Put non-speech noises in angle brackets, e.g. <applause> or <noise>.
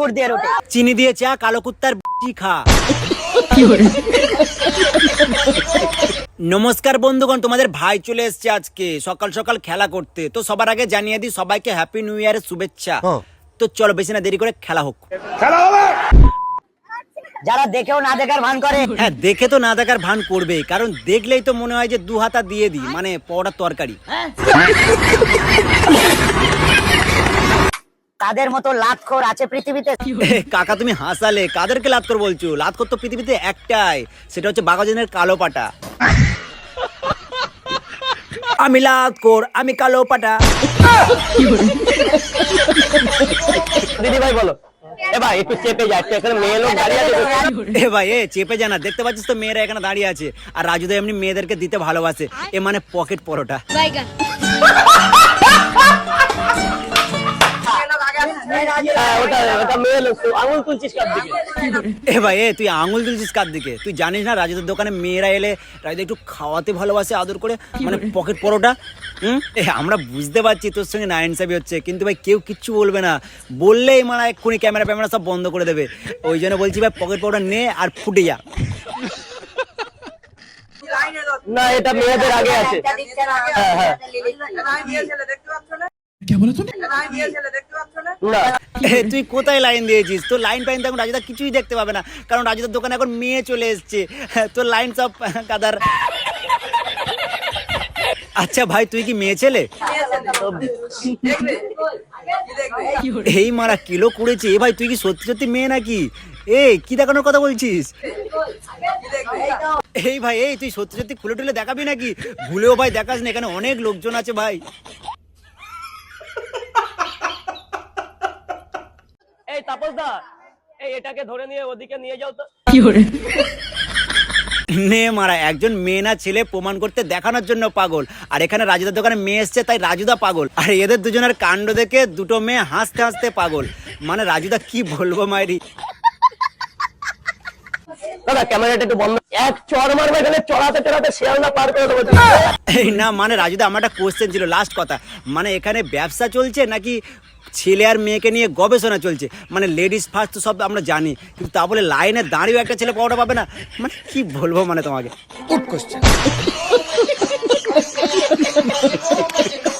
গুড় দিয়ে রুটি। চিনি দিয়ে চা কালো কুত্তার বিচি খা। নমস্কার বন্ধুগণ তোমাদের ভাই চলে এসেছে আজকে। সকাল সকাল খেলা করতে। তো সবার আগে জানিয়ে দিই সবাইকে হ্যাপি নিউ ইয়ারের শুভেচ্ছা। তো চলো বেশি না দেরি করে খেলা হোক। যারা দেখেও না দেখার ভান করে। হ্যাঁ দেখে তো না দেখার ভান করবেই। কারণ দেখলেই তো মনে হয় যে দু হাতা দিয়ে দিই। মানে পড়ার তরকারি। তাদের মতো লাতখোর আছে পৃথিবীতে। <laughs> কাকা তুমি হাসালে। কাদেরকে লাত কর বলছো? লাত কর তো পৃথিবীতে একটাই। সেটা হচ্ছে বাঘাজনের কালো পাটা। <laughs> আমি লাত কর আমি কালো পাটা। দিদি ভাই বলো। এ ভাই একটু চেপে যায় এখানে মেয়ে লোক দাঁড়িয়ে আছে। এ ভাই এ চেপে যা না দেখতে পাচ্ছিস তো মেয়েরা এখানে দাঁড়িয়ে আছে। আর রাজুদা এমনি মেয়েদেরকে দিতে ভালোবাসে। এ মানে পকেট পরোটা। <laughs> ওটা ওটা মেয়ে লোক তো আঙুল তুলছিস কার দিকে? এ ভাই এ তুই আঙুল তুলছিস কার দিকে? তুই জানিস না রাজুদের দোকানে মেয়েরা এলে রাজুদা একটু খাওয়াতে ভালোবাসে আদর করে মানে পকেট পরোটা? হুম? এ আমরা বুঝতে পারছি তোর সঙ্গে নাইন সাবি হচ্ছে কিন্তু ভাই কেউ কিচ্ছু বলবে না। বললেই মানে এক্ষুনি ক্যামেরা ফ্যামেরা সব বন্ধ করে দেবে। ওই জন্য বলছি ভাই পকেট পরোটা নে আর ফুটে যা। না এটা মেয়েদের আগে আছে। হ্যাঁ হ্যাঁ। না এ, তুই কোথায় লাইন দিয়েছিস? তোর লাইন ফাইন তো এখন রাজুদা কিছুই দেখতে পাবে না। কারণ রাজুদার দোকানে এখন মেয়ে চলে এসছে। তোর লাইন সব কাদার আচ্ছা ভাই তুই কি মেয়ে ছেলে? এই মারা কিলো কুড়েছে। এ ভাই তুই কি সত্যি সত্যি মেয়ে নাকি? এ কি দেখানোর কথা বলছিস? এই ভাই এই তুই সত্যি সত্যি খুলে টুলে দেখাবি নাকি? ভুলেও ভাই দেখাস না এখানে অনেক লোকজন আছে ভাই। এই তাপস দা এই এটাকে ধরে নিয়ে ওদিকে নিয়ে যাও তো। নে মারা একজন মেয়ে না ছেলে প্রমাণ করতে দেখানোর জন্য পাগল। আর এখানে রাজুদার দোকানে মেয়ে এসছে তাই রাজুদা পাগল। আর এদের দুজনের কাণ্ড দেখে দুটো মেয়ে হাসতে হাসতে পাগল। মানে রাজুদা কি বলব মায়েরি দাদা ক্যামেরাটা একটু বন্ধ। এক চড় মারবে গেলে চড়াতে চড়াতে শিয়ালদা পার করে দেবো। এই না মানে রাজুদা আমার একটা কোশ্চেন ছিল লাস্ট কথা। মানে এখানে ব্যবসা চলছে নাকি ছেলে আর মেয়েকে নিয়ে গবেষণা চলছে। মানে লেডিস ফার্স্ট তো সব আমরা জানি কিন্তু তা বলে লাইনে দাঁড়িয়েও একটা ছেলে পাওয়াটা পাবে না? মানে কি বলব মানে তোমাকে? <laughs>